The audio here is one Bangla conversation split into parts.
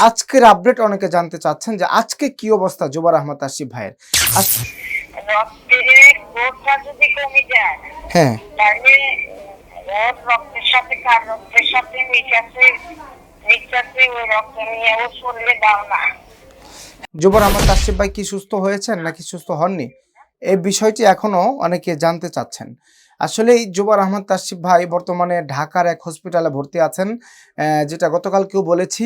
আজকের আপডেট অনেকে জানতে চাচ্ছেন যে আজকে কি অবস্থা জুবার আহমদ আসিফ ভাইয়ের? হ্যাঁ। রক্তের সাথে কার রক্তের সাথে ওই রক্ত নিয়ে ও শরীরে দাও না। জুবার আহমদ আসিফ ভাই কি সুস্থ হয়েছেন নাকি সুস্থ হননি? এই বিষয়টি এখনও অনেকে জানতে চাচ্ছেন। আসলে এই জুবার আহমদ তাসিফ ভাই বর্তমানে ঢাকার এক হসপিটালে ভর্তি আছেন যেটা গতকালকেও বলেছি।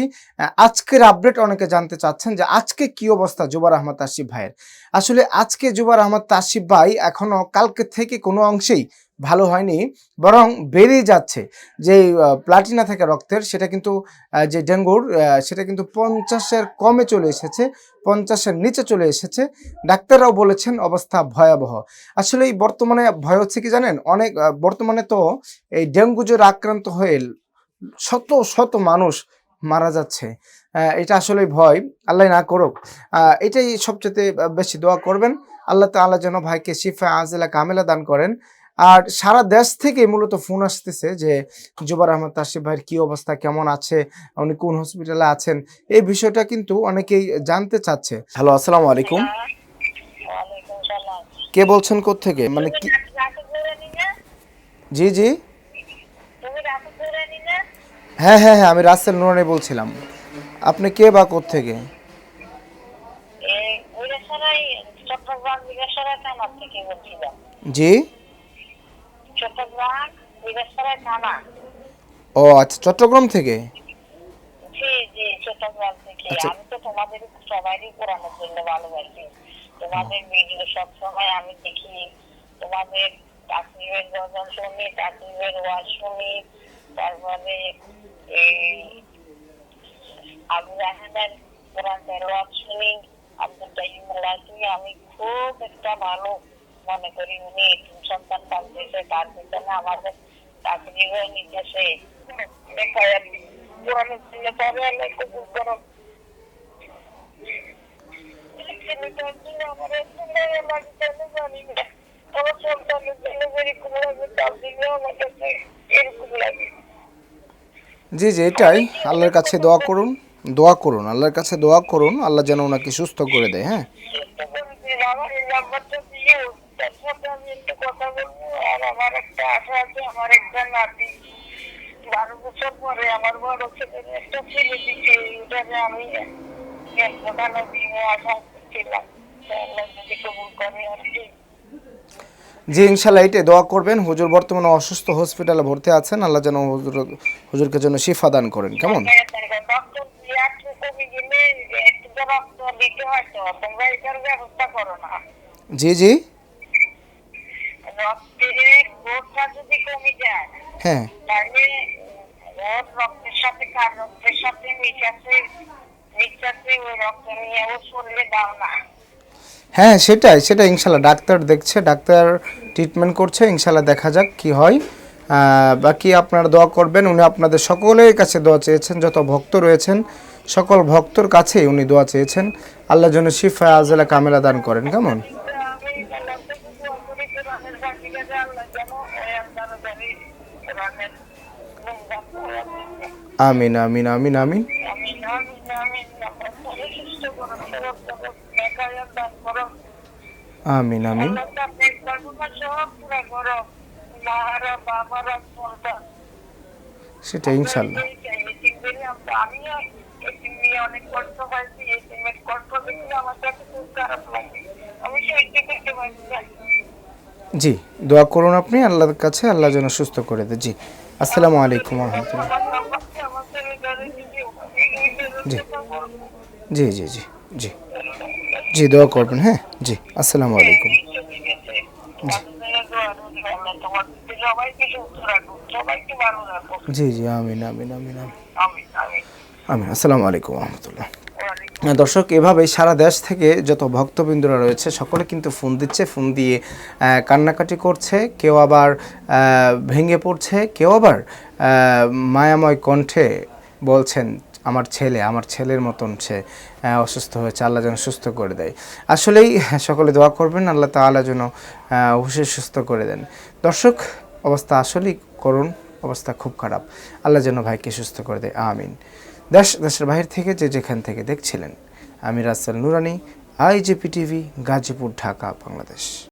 আজকের আপডেট অনেকে জানতে চাচ্ছেন যে আজকে কি অবস্থা জুবার আহমদ তাসিফ ভাইয়ের? আসলে আজকে জুবার আহমদ তাসিফ ভাই এখনও কালকে থেকে কোনো অংশেই ভালো হয়নি, বরং বেড়ে যাচ্ছে। যে প্লাটিনা থাকে রক্তের, সেটা কিন্তু যে ডেঙ্গুর সেটা কিন্তু পঞ্চাশের কমে চলে এসেছে, পঞ্চাশের নিচে চলে এসেছে। ডাক্তাররাও বলেছেন অবস্থা ভয়াবহ। আসলে এই বর্তমানে ভয় হচ্ছে কি জানেন? অনেক বর্তমানে তো এই ডেঙ্গু জ্বর আক্রান্ত হয়ে শত শত মানুষ মারা যাচ্ছে। এটা আসলে ভয়। আল্লাহ না করুক। এটাই সবচেয়ে বেশি দোয়া করবেন। আল্লাহ তাআলা যেন ভাইকে শিফা আজলা কামেলা দান করেন। আর সারা দেশ থেকে মূলত ফোন আসতেছে যে জুবার আহমদ তাসিফ ভাইয়ের কি অবস্থা কেমন আছে উনি কোন হসপিটালে আছেন এই বিষয়টা কিন্তু অনেকেই জানতে চাচ্ছে। হ্যালো আসসালামু আলাইকুম। কে বলছেন থেকে মানে কি জি জি। হ্যাঁ হ্যাঁ হ্যাঁ আমি রাসেল নুরানি বলছিলাম। আপনি কে বা থেকে জি। চট্টগ্রাম উড়েছড়াই থানা ও আচ্ছা চট্টগ্রাম থেকে? জি জি চট্টগ্রাম থেকে। আচ্ছা। আমি তো তোমাদের সবারই পুরানো জন্য ভালোবাসি। তোমাদের ভিডিও সব সময় আমি দেখি। তোমাদের গজল শুনি ওয়াজ শুনি। তারপরে এই আবু রাহানের কোরআন তেলাওয়াত শুনি। আব্দুল কাইম আমি খুব একটা ভালো মনে করি উনি সন্তান পালতেছে তার পিছনে আমাদের চাকরি হয়ে নিতেছে দেখায় আর কি। কোরআনের ছেলে তবে আল্লাহ কবুল করো জন্য জন্য জি জি এটাই। আল্লাহর কাছে দোয়া করুন দোয়া করুন আল্লাহর কাছে দোয়া করুন আল্লাহ যেন ওনাকে সুস্থ করে দেয় হ্যাঁ? তার সাথে আমি একটু কথা বলব আর আমার একটা আশা আছে আমার একটা নাতি বারো বছর পরে আমার বড় ছেলের একটা ছেলে দিচ্ছে ওটাকে আমি প্রধান আশা করছিলাম জি, ইনশাল্লাহ এটাই দোয়া করবেন। হুজুর বর্তমানে অসুস্থ হসপিটালে ভর্তি আছেন। আল্লাহ যেন হুজুর, হুজুরকে যেন শিফা দান করেন। কেমন? জি জি। রক্তের গ্রোথটা যদি কমে যায় হ্যাঁ। তাহলে ওর রক্তের সাথে কার রক্তের সাথে মিশাচ্ছে মিশাচ্ছে ওই রক্ত নিয়ে ও শরীরে দাও না। হ্যাঁ সেটাই সেটা ইনশাল্লাহ। ডাক্তার দেখছে ডাক্তার ট্রিটমেন্ট করছে ইনশাল্লাহ দেখা যাক কি হয়। আহ, বাকি আপনারা দোয়া করবেন উনি আপনাদের সকলের কাছে দোয়া চেয়েছেন যত ভক্ত রয়েছেন সকল ভক্তর কাছেই উনি দোয়া চেয়েছেন। আল্লাহ যেন শিফা আজলা কামেলা দান করেন কেমন কিন্তু আমি আল্লাহর কাছে দোয়া করি যে রানের বাকিটা যে আল্লাহ যেন ওই আল্লাহর জানি রানের মুখদান করে দিতে। আমিন আমিন আমিন আমিন। আমিন আমিন। সেটা ইনশাল্লাহ আমি সহ্য করতে পারছি। জি দোয়া করুন আপনি আল্লাহর কাছে আল্লাহ যেন সুস্থ করে দেয় জি আসসালামু আলাইকুম রহমতুল্লাহ জি। জি জি জি জি জি দোয়া করবেন হ্যাঁ জি আসসালামু আলাইকুম রাখুক। জি জি আমিন আমিন আমিন আমিন আমিন, আসসালামু আলাইকুম রহমতুল্লাহ দর্শক, এভাবেই সারা দেশ থেকে যত ভক্তবৃন্দরা রয়েছে, সকলে কিন্তু ফোন দিচ্ছে, ফোন দিয়ে কান্নাকাটি করছে। কেউ আবার ভেঙে পড়ছে, কেউ আবার মায়াময় কণ্ঠে বলছেন, আমার ছেলে, আমার ছেলের মতন সে অসুস্থ হয়েছে, আল্লাহ যেন সুস্থ করে দেয়। আসলেই সকলে দোয়া করবেন, আল্লাহ তাআলা যেন অবশ্যই সুস্থ করে দেন। দর্শক, অবস্থা আসলেই করুন অবস্থা খুব খারাপ। আল্লাহ যেন ভাইকে সুস্থ করে দেয়, আমিন। দেশ দেশের বাহির থেকে যে যেখান থেকে দেখছিলেন, আমি রাসেল নুরানি, আইজিপি টিভি, গাজীপুর, ঢাকা, বাংলাদেশ।